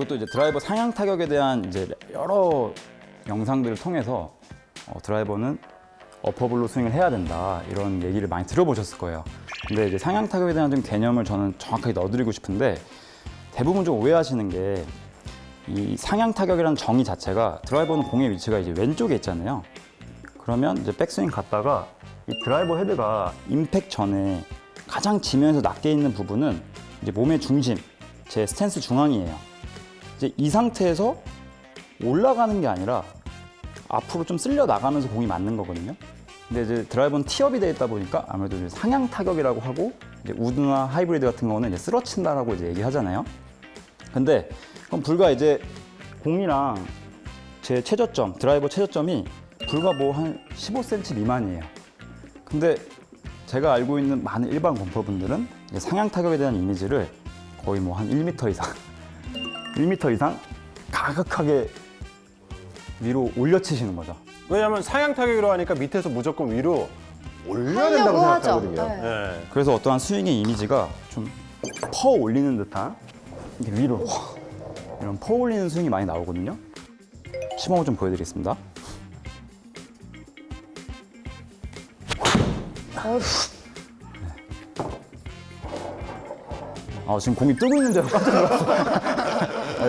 이것도 이제 드라이버 상향 타격에 대한 이제 여러 영상들을 통해서 어, 드라이버는 어퍼블로 스윙을 해야 된다 이런 얘기를 많이 들어보셨을 거예요. 근데 이제 상향 타격에 대한 좀 개념을 저는 정확하게 넣어드리고 싶은데 대부분 좀 오해하시는 게 이 상향 타격이라는 정의 자체가 드라이버는 공의 위치가 이제 왼쪽에 있잖아요. 그러면 이제 백스윙 갔다가 이 드라이버 헤드가 임팩 전에 가장 지면에서 낮게 있는 부분은 이제 몸의 중심, 제 스탠스 중앙이에요. 이제 이 상태에서 올라가는 게 아니라 앞으로 좀 쓸려 나가면서 공이 맞는 거거든요. 근데 이제 드라이버는 티업이 되어 있다 보니까 아무래도 이제 상향 타격이라고 하고 이제 우드나 하이브리드 같은 경우는 이제 쓰러친다라고 이제 얘기하잖아요. 근데 그럼 불과 이제 공이랑 제 최저점, 드라이버 최저점이 불과 뭐 한 15cm 미만이에요. 근데 제가 알고 있는 많은 일반 골퍼분들은 상향 타격에 대한 이미지를 거의 뭐 한 1m 이상, 1m 이상 가격하게 위로 올려치시는 거죠. 왜냐하면 상향 타격이라고 하니까 밑에서 무조건 위로 올려야 된다고 하죠. 생각하거든요. 네. 예. 그래서 어떠한 스윙의 이미지가 좀 퍼 올리는 듯한 이렇게 위로 이런 퍼 올리는 스윙이 많이 나오거든요. 시범을 좀 보여드리겠습니다. 어휴, 아, 지금 공이 뜨고 있는 줄 알고 깜짝 놀랐어요.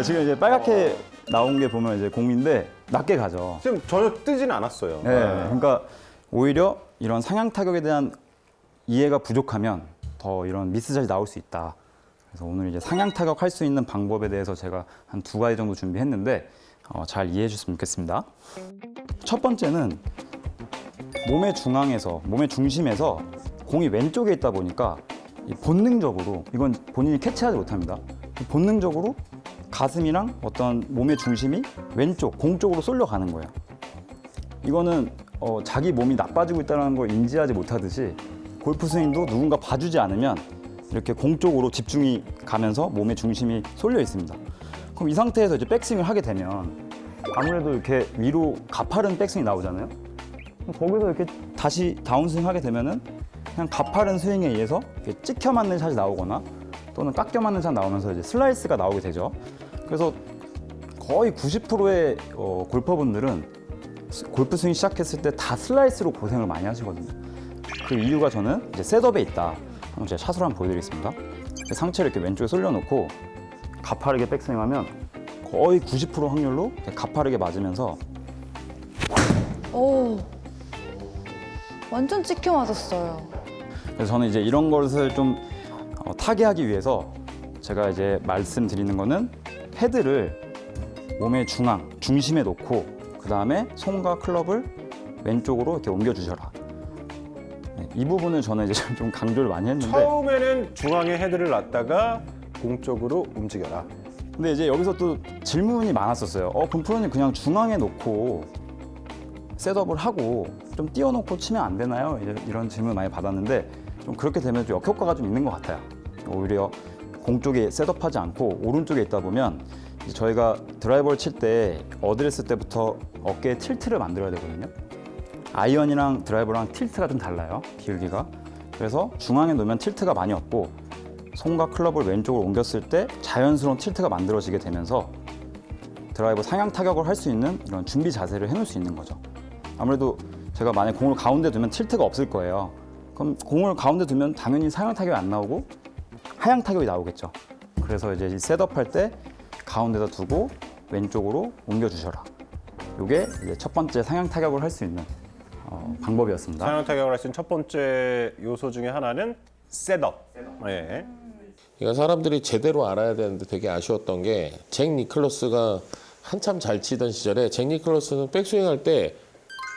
아, 지금 이제 빨갛게 나온 게 보면 이제 공인데 낮게 가죠. 지금 전혀 뜨진 않았어요. 네, 예. 그러니까 오히려 이런 상향 타격에 대한 이해가 부족하면 더 이런 미스샷이 나올 수 있다. 그래서 오늘 이제 상향 타격 할 수 있는 방법에 대해서 제가 한 두 가지 정도 준비했는데 어, 잘 이해해 주셨으면 좋겠습니다. 첫 번째는 몸의 중앙에서 몸의 중심에서 공이 왼쪽에 있다 보니까 이 본능적으로 이건 본인이 캐치하지 못합니다. 본능적으로 가슴이랑 어떤 몸의 중심이 왼쪽 공 쪽으로 쏠려 가는 거예요. 이거는 어, 자기 몸이 나빠지고 있다는 걸 인지하지 못하듯이 골프 스윙도 누군가 봐주지 않으면 이렇게 공 쪽으로 집중이 가면서 몸의 중심이 쏠려 있습니다. 그럼 이 상태에서 이제 백스윙을 하게 되면 아무래도 이렇게 위로 가파른 백스윙이 나오잖아요. 거기서 이렇게 다시 다운스윙 하게 되면은 그냥 가파른 스윙에 의해서 찍혀 맞는 샷이 나오거나 또는 깎여 맞는 샷 나오면서 이제 슬라이스가 나오게 되죠. 그래서 거의 90%의 어, 골퍼분들은 스- 골프 스윙 시작했을 때 다 슬라이스로 고생을 많이 하시거든요. 그 이유가 저는 이제 셋업에 있다. 한번 제가 샷으로 한번 보여드리겠습니다. 상체를 이렇게 왼쪽에 쏠려놓고 가파르게 백스윙하면 거의 90% 확률로 가파르게 맞으면서 오. 완전 찍혀 맞았어요. 그래서 저는 이제 이런 것을 좀 어, 타개하기 위해서 제가 이제 말씀드리는 거는 헤드를 몸의 중앙, 중심에 놓고 그 다음에 손과 클럽을 왼쪽으로 이렇게 옮겨주셔라. 네, 이 부분을 저는 이제 좀 강조를 많이 했는데 처음에는 중앙에 헤드를 놨다가 공 쪽으로 움직여라. 근데 이제 여기서 또 질문이 많았었어요. 어, 그럼 프로님 그냥 중앙에 놓고 셋업을 하고 좀 띄워놓고 치면 안 되나요? 이런 질문 많이 받았는데 좀 그렇게 되면 좀 역효과가 좀 있는 것 같아요. 오히려 공 쪽에 셋업하지 않고 오른쪽에 있다 보면 저희가 드라이버를 칠 때 어드레스 때부터 어깨에 틸트를 만들어야 되거든요. 아이언이랑 드라이버랑 틸트가 좀 달라요. 기울기가. 그래서 중앙에 놓으면 틸트가 많이 없고 손과 클럽을 왼쪽으로 옮겼을 때 자연스러운 틸트가 만들어지게 되면서 드라이버 상향 타격을 할 수 있는 이런 준비 자세를 해놓을 수 있는 거죠. 아무래도 제가 만약 공을 가운데 두면 틸트가 없을 거예요. 그럼 공을 가운데 두면 당연히 상향 타격이 안 나오고 하향 타격이 나오겠죠. 그래서 이제 이 셋업할 때 가운데다 두고 왼쪽으로 옮겨주셔라. 이게 이제 첫 번째 상향 타격을 할 수 있는 어, 방법이었습니다. 상향 타격을 할 수 있는 첫 번째 요소 중에 하나는 셋업. 예. 그러니까 사람들이 제대로 알아야 되는데 되게 아쉬웠던 게 잭 니클러스가 한참 잘 치던 시절에 잭 니클러스는 백스윙 할때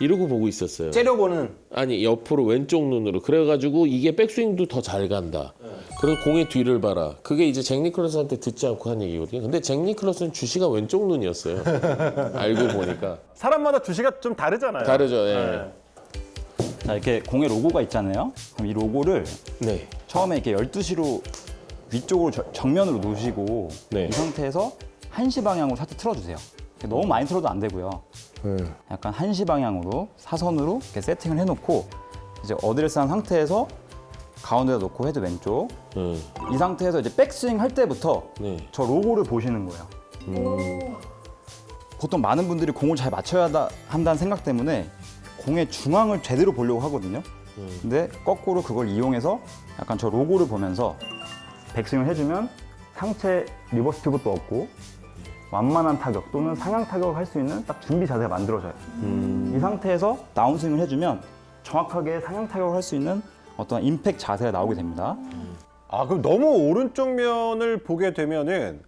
이러고 보고 있었어요. 째려보는 아니 옆으로 왼쪽 눈으로 그래가지고 이게 백스윙도 더 잘 간다. 그럼 공의 뒤를 봐라. 그게 이제 잭 니클러스한테 듣지 않고 한 얘기거든요. 근데 잭 니클러스는 주시가 왼쪽 눈이었어요. 알고 보니까 사람마다 주시가 좀 다르잖아요. 다르죠. 예. 자, 이렇게 공의 로고가 있잖아요. 그럼 이 로고를 네. 처음에 이렇게 12시로 위쪽으로 저- 정면으로 놓으시고 네. 이 상태에서 1시 방향으로 살짝 틀어주세요. 너무 많이 틀어도 안 되고요. 네. 약간 1시 방향으로 사선으로 이렇게 세팅을 해놓고 이제 어드레스 한 상태에서 가운데다 놓고 헤드 왼쪽 네. 이 상태에서 이제 백스윙 할 때부터 네. 저 로고를 보시는 거예요. 보통 많은 분들이 공을 잘 맞춰야 한다, 한다는 생각 때문에 공의 중앙을 제대로 보려고 하거든요. 근데 거꾸로 그걸 이용해서 약간 저 로고를 보면서 백스윙을 해주면 상체 리버스 피봇도 없고 완만한 타격 또는 상향 타격을 할 수 있는 딱 준비 자세가 만들어져요. 이 상태에서 다운스윙을 해주면 정확하게 상향 타격을 할 수 있는 어떤 임팩 자세가 나오게 됩니다. 아 그럼 너무 오른쪽 면을 보게 되면은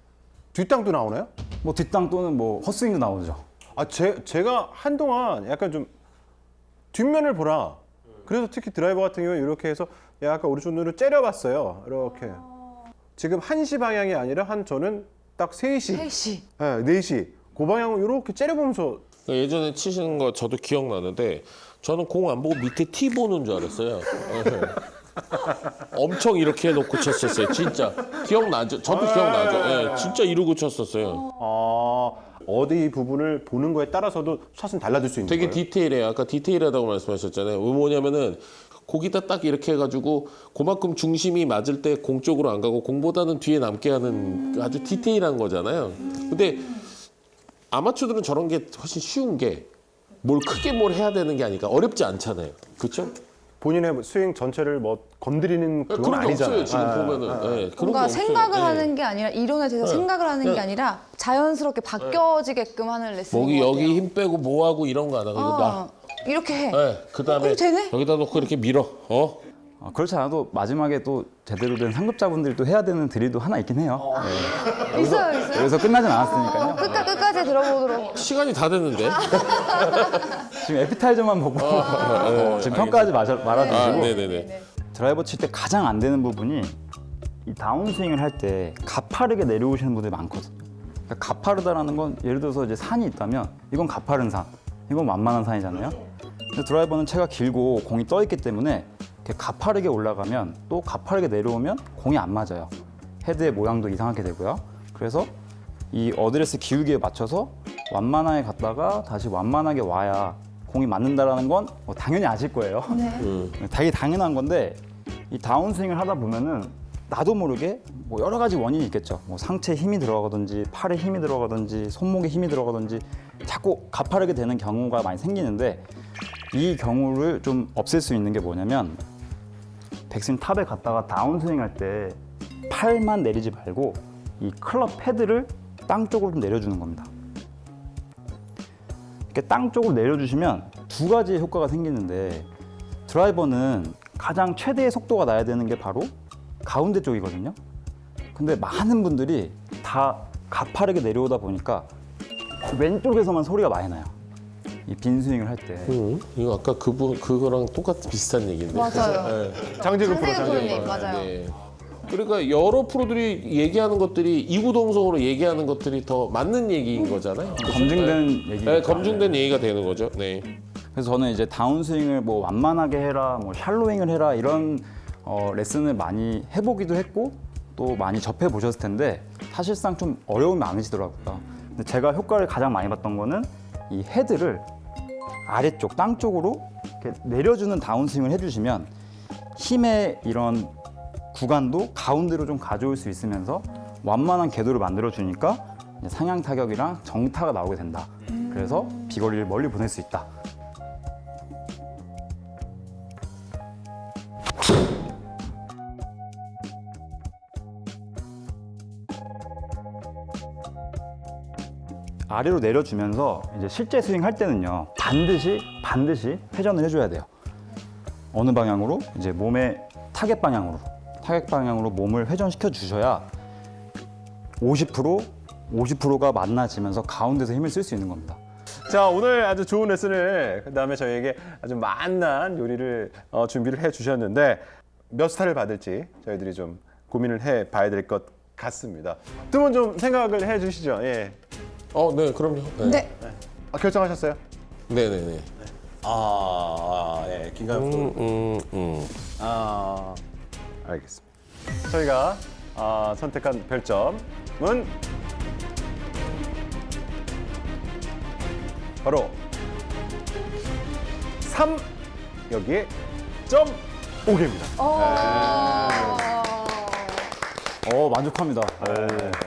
뒷땅도 나오나요? 뭐 뒷땅 또는 뭐 헛스윙도 나오죠. 아 제, 제가 한동안 약간 좀 뒷면을 보라. 그래서 특히 드라이버 같은 경우에 이렇게 해서 약간 오른쪽 눈을 째려봤어요. 이렇게. 지금 1시 방향이 아니라 한 저는 딱 3시, 3시. 네, 4시. 그 방향을 이렇게 째려보면서 그러니까 예전에 치시는 거 저도 기억나는데 저는 공 안 보고 밑에 티 보는 줄 알았어요. 예. 엄청 이렇게 해놓고 쳤었어요. 진짜 기억나죠? 저도 기억나죠. 예, 진짜 이러고 쳤었어요. 아, 어디 부분을 보는 거에 따라서도 샷은 달라질 수 있는 되게 거예요. 디테일해요. 아까 디테일하다고 말씀하셨잖아요. 왜 뭐냐면은 거기다 딱 이렇게 해가지고 그만큼 중심이 맞을 때 공 쪽으로 안 가고 공보다는 뒤에 남게 하는 아주 디테일한 거잖아요. 근데 아마추어들은 저런 게 훨씬 쉬운 게 뭘 크게 뭘 해야 되는 게 아니까 어렵지 않잖아요. 그렇죠? 본인의 스윙 전체를 뭐 건드리는 그건 그런 게 아니잖아요. 없어요 지금 아, 보면은. 예, 그런 게 뭔가 없어요. 생각을 예. 하는 게 아니라 이론에 대해서 생각을 하는 게 네. 아니라 자연스럽게 바뀌어지게끔 하는 레슨인 여기 것 여기 같아요. 힘 빼고 뭐 하고 이런 거 안 하고 이거 나. 어, 이렇게 해. 예, 그다음에 어, 되네? 여기다 놓고 이렇게 밀어. 어? 어, 그렇지 않아도 마지막에 또 제대로 된 상급자분들이 또 해야 되는 드릴도 하나 있긴 해요. 네. 있어요, 있어요. 여기서 끝나진 않았으니까요. 끝까 끝까지 들어보도록. 시간이 다 됐는데. 지금 에피타이저만 보고 어, 지금 평가하지 마셔, 말아주시고 아, 네네네. 드라이버 칠 때 가장 안 되는 부분이 이 다운스윙을 할 때 가파르게 내려오시는 분들이 많거든요. 그러니까 가파르다라는 건 예를 들어서 이제 산이 있다면 이건 가파른 산, 이건 완만한 산이잖아요. 근데 드라이버는 채가 길고 공이 떠 있기 때문에 이렇게 가파르게 올라가면 또 가파르게 내려오면 공이 안 맞아요. 헤드의 모양도 이상하게 되고요. 그래서 이 어드레스 기울기에 맞춰서 완만하게 갔다가 다시 완만하게 와야 공이 맞는다라는 건 뭐 당연히 아실 거예요. 되게 당연한 건데 이 다운스윙을 하다 보면은 나도 모르게 뭐 여러 가지 원인이 있겠죠. 뭐 상체에 힘이 들어가든지 팔에 힘이 들어가든지 손목에 힘이 들어가든지 자꾸 가파르게 되는 경우가 많이 생기는데 이 경우를 좀 없앨 수 있는 게 뭐냐면 백스윙 탑에 갔다가 다운스윙 할 때 팔만 내리지 말고 이 클럽 패드를 땅 쪽으로 좀 내려주는 겁니다. 이렇게 땅 쪽으로 내려주시면 두 가지 효과가 생기는데 드라이버는 가장 최대의 속도가 나야 되는 게 바로 가운데 쪽이거든요. 근데 많은 분들이 다 가파르게 내려오다 보니까 왼쪽에서만 소리가 많이 나요. 이 빈 스윙을 할 때. 음, 이거 아까 그분 그거랑 똑같 비슷한 얘기인데. 맞아요. 장재근 프로, 장재근 장재근 프로님. 프로. 맞아요. 네. 그러니까 여러 프로들이 얘기하는 것들이 이구동성으로 얘기하는 것들이 더 맞는 얘기인 거잖아요. 검증된 얘기. 네, 검증된 얘기가 되는 거죠. 네. 그래서 저는 이제 다운스윙을 뭐 완만하게 해라, 뭐 샬로잉을 해라 이런 어, 레슨을 많이 해보기도 했고 또 많이 접해 보셨을 텐데 사실상 좀 어려움이 많으시더라고요. 근데 제가 효과를 가장 많이 봤던 거는 이 헤드를 아래쪽 땅 쪽으로 내려주는 다운스윙을 해주시면 힘의 이런 구간도 가운데로 좀 가져올 수 있으면서 완만한 궤도를 만들어 주니까 상향 타격이랑 정타가 나오게 된다. 그래서 비거리를 멀리 보낼 수 있다. 아래로 내려주면서 이제 실제 스윙 할 때는요 반드시 반드시 회전을 해줘야 돼요. 어느 방향으로 이제 몸의 타겟 방향으로 타겟 방향으로 몸을 회전시켜 주셔야 50% 50%가 만나지면서 가운데서 힘을 쓸 수 있는 겁니다. 자 오늘 아주 좋은 레슨을 그 다음에 저희에게 아주 만난 요리를 어, 준비를 해 주셨는데 몇 스타를 받을지 저희들이 좀 고민을 해 봐야 될 것 같습니다. 두 분 좀 생각을 해 주시죠. 예. 어, 네, 그럼요. 네. 네. 아, 결정하셨어요? 네, 네, 네. 아, 예, 김가연 프로. 음, 음, 음. 아, 알겠습니다. 저희가 아, 선택한 별점은 바로 3 여기에 점 5개입니다. 어. 어 만족합니다. 네.